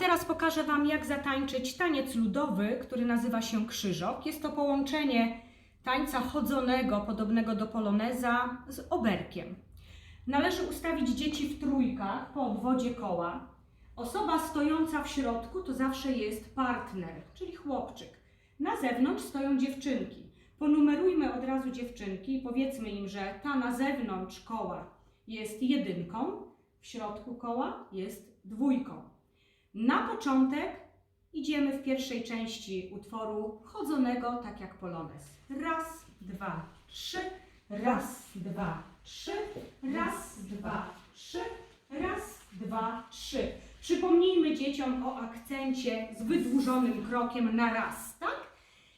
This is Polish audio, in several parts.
teraz pokażę Wam, jak zatańczyć taniec ludowy, który nazywa się krzyżok. Jest to połączenie tańca chodzonego, podobnego do poloneza, z oberkiem. Należy ustawić dzieci w trójkach po obwodzie koła. Osoba stojąca w środku to zawsze jest partner, czyli chłopczyk. Na zewnątrz stoją dziewczynki. Ponumerujmy od razu dziewczynki i powiedzmy im, że ta na zewnątrz koła jest jedynką, w środku koła jest dwójką. Na początek idziemy w pierwszej części utworu chodzonego, tak jak polonez. Raz, dwa, trzy, raz, dwa, trzy, raz, dwa, trzy, raz, dwa, trzy. Przypomnijmy dzieciom o akcencie z wydłużonym krokiem na raz, tak?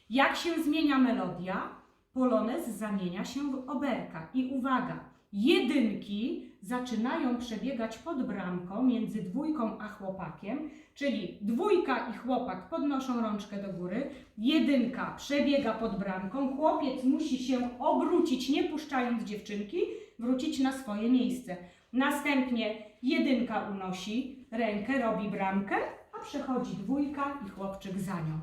Jak się zmienia melodia, polonez zamienia się w oberka. I uwaga, jedynki zaczynają przebiegać pod bramką między dwójką a chłopakiem, czyli dwójka i chłopak podnoszą rączkę do góry, jedynka przebiega pod bramką, chłopiec musi się obrócić, nie puszczając dziewczynki, wrócić na swoje miejsce. Następnie jedynka unosi rękę, robi bramkę, a przechodzi dwójka i chłopczyk za nią.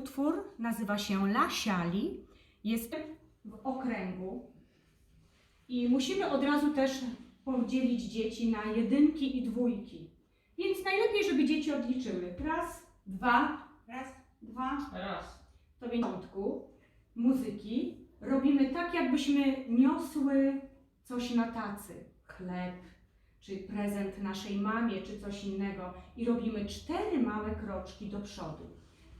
Utwór nazywa się La Siali. Jest w okręgu i musimy od razu też podzielić dzieci na jedynki i dwójki. Więc najlepiej, żeby dzieci odliczyły. Raz, dwa, raz, dwa, Raz. to początku muzyki. Robimy tak, jakbyśmy niosły coś na tacy. Chleb, czy prezent naszej mamie, czy coś innego. I robimy cztery małe kroczki do przodu.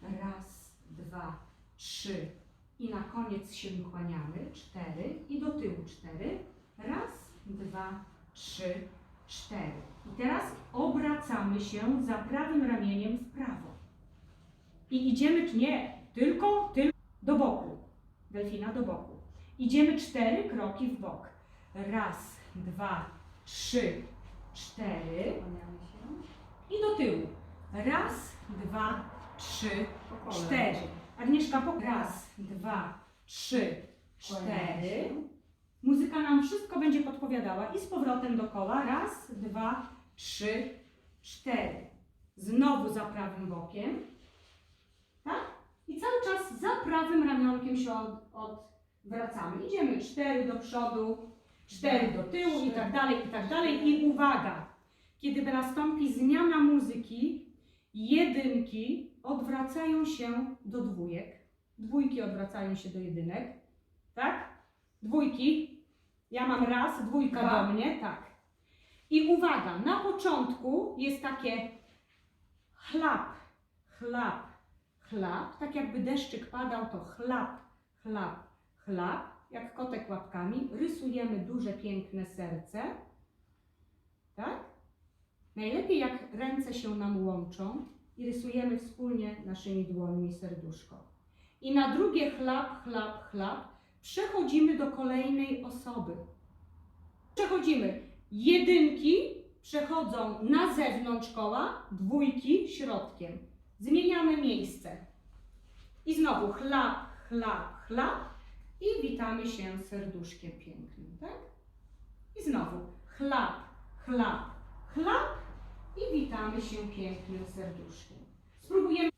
Raz, dwa, trzy. I na koniec się kłaniamy. Cztery. I do tyłu cztery. Raz, dwa, trzy, cztery. I teraz obracamy się za prawym ramieniem w prawo. I idziemy, nie, tylko, tylko do boku. Delfina do boku. Idziemy cztery kroki w bok. Raz, dwa, trzy, cztery. I do tyłu. Raz, dwa, trzy, Po cztery. Agnieszka, po raz, dwa, trzy, cztery. Muzyka nam wszystko będzie podpowiadała. I z powrotem dokoła. Raz, dwa, trzy, cztery. Znowu za prawym bokiem. Tak? I cały czas za prawym ramionkiem się od, odwracamy. Idziemy cztery do przodu, cztery do tyłu i tak dalej, i tak dalej. I uwaga, kiedy nastąpi zmiana muzyki, jedynki odwracają się do dwójek, dwójki odwracają się do jedynek, tak? Dwójki, ja mam raz, dwójka Dwa. do mnie, tak. I uwaga, na początku jest takie chlap, chlap, chlap, tak jakby deszczyk padał, to chlap, chlap, chlap, jak kotek łapkami. Rysujemy duże, piękne serce, tak? Najlepiej jak ręce się nam łączą i rysujemy wspólnie naszymi dłońmi serduszko. I na drugie chlap, chlap, chlap przechodzimy do kolejnej osoby. Przechodzimy. Jedynki przechodzą na zewnątrz koła, dwójki środkiem. Zmieniamy miejsce. I znowu chlap, chlap, chlap i witamy się serduszkiem pięknym, tak? I znowu chlap, chlap, chlap i witamy się pięknym serduszkiem. Spróbujemy.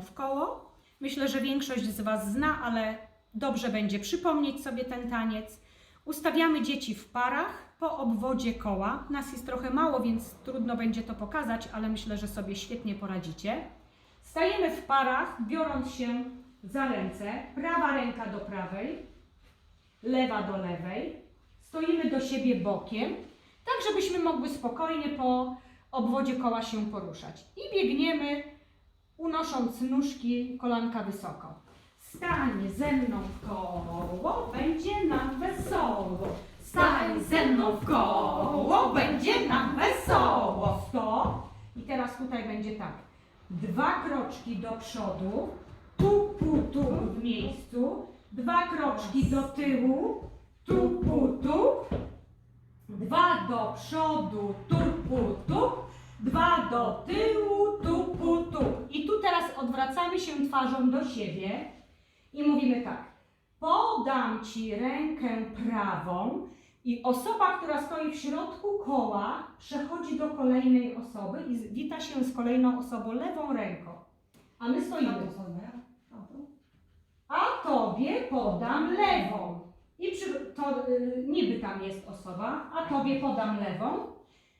W koło. Myślę, że większość z Was zna, ale dobrze będzie przypomnieć sobie ten taniec. Ustawiamy dzieci w parach po obwodzie koła. Nas jest trochę mało, więc trudno będzie to pokazać, ale myślę, że sobie świetnie poradzicie. Stajemy w parach, biorąc się za ręce. Prawa ręka do prawej, lewa do lewej. Stoimy do siebie bokiem, tak żebyśmy mogły spokojnie po obwodzie koła się poruszać. I biegniemy, unosząc nóżki, kolanka wysoko. Stań ze mną w koło, będzie nam wesoło. Stań ze mną w koło, będzie nam wesoło. Stop. I teraz tutaj będzie tak. Dwa kroczki do przodu, tu, pu, tu w miejscu. Dwa kroczki do tyłu, tu, pu, tu. Dwa do przodu, tu, pu, tu. Dwa do tyłu, tu, pu, tu. I tu teraz odwracamy się twarzą do siebie i mówimy tak. Podam Ci rękę prawą i osoba, która stoi w środku koła, przechodzi do kolejnej osoby i wita się z kolejną osobą lewą ręką. A my stoimy. A Tobie podam lewą. I przy, to y, niby tam jest osoba, a Tobie podam lewą.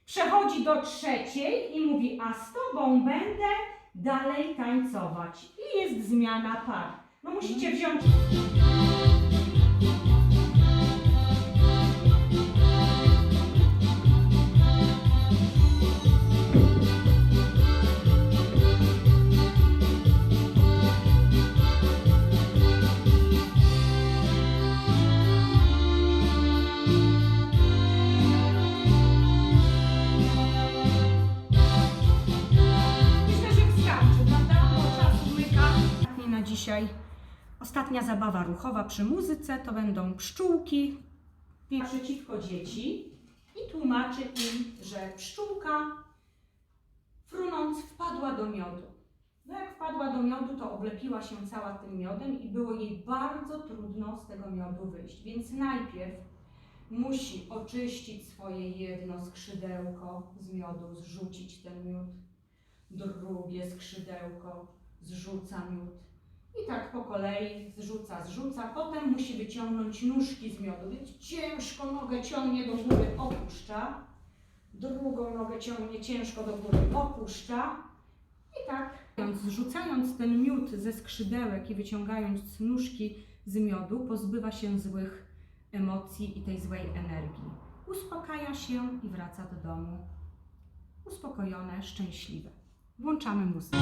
Przechodzi do trzeciej i mówi, a z Tobą będę dalej tańcować. I jest zmiana par. No musicie wziąć... ostatnia zabawa ruchowa przy muzyce to będą pszczółki naprzeciwko dzieci i tłumaczy im, że pszczółka frunąc wpadła do miodu. No jak wpadła do miodu, to oblepiła się cała tym miodem i było jej bardzo trudno z tego miodu wyjść. Więc najpierw musi oczyścić swoje jedno skrzydełko z miodu, zrzucić ten miód drugie skrzydełko, zrzuca miód. I tak po kolei zrzuca, zrzuca. Potem musi wyciągnąć nóżki z miodu, więc ciężko nogę ciągnie do góry, opuszcza. Drugą nogę ciągnie ciężko do góry, opuszcza. I tak, zrzucając ten miód ze skrzydełek i wyciągając nóżki z miodu, pozbywa się złych emocji i tej złej energii. Uspokaja się i wraca do domu uspokojone, szczęśliwe. Włączamy muzykę.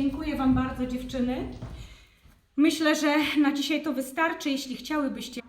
Dziękuję Wam bardzo dziewczyny. Myślę, że na dzisiaj to wystarczy. Jeśli chciałybyście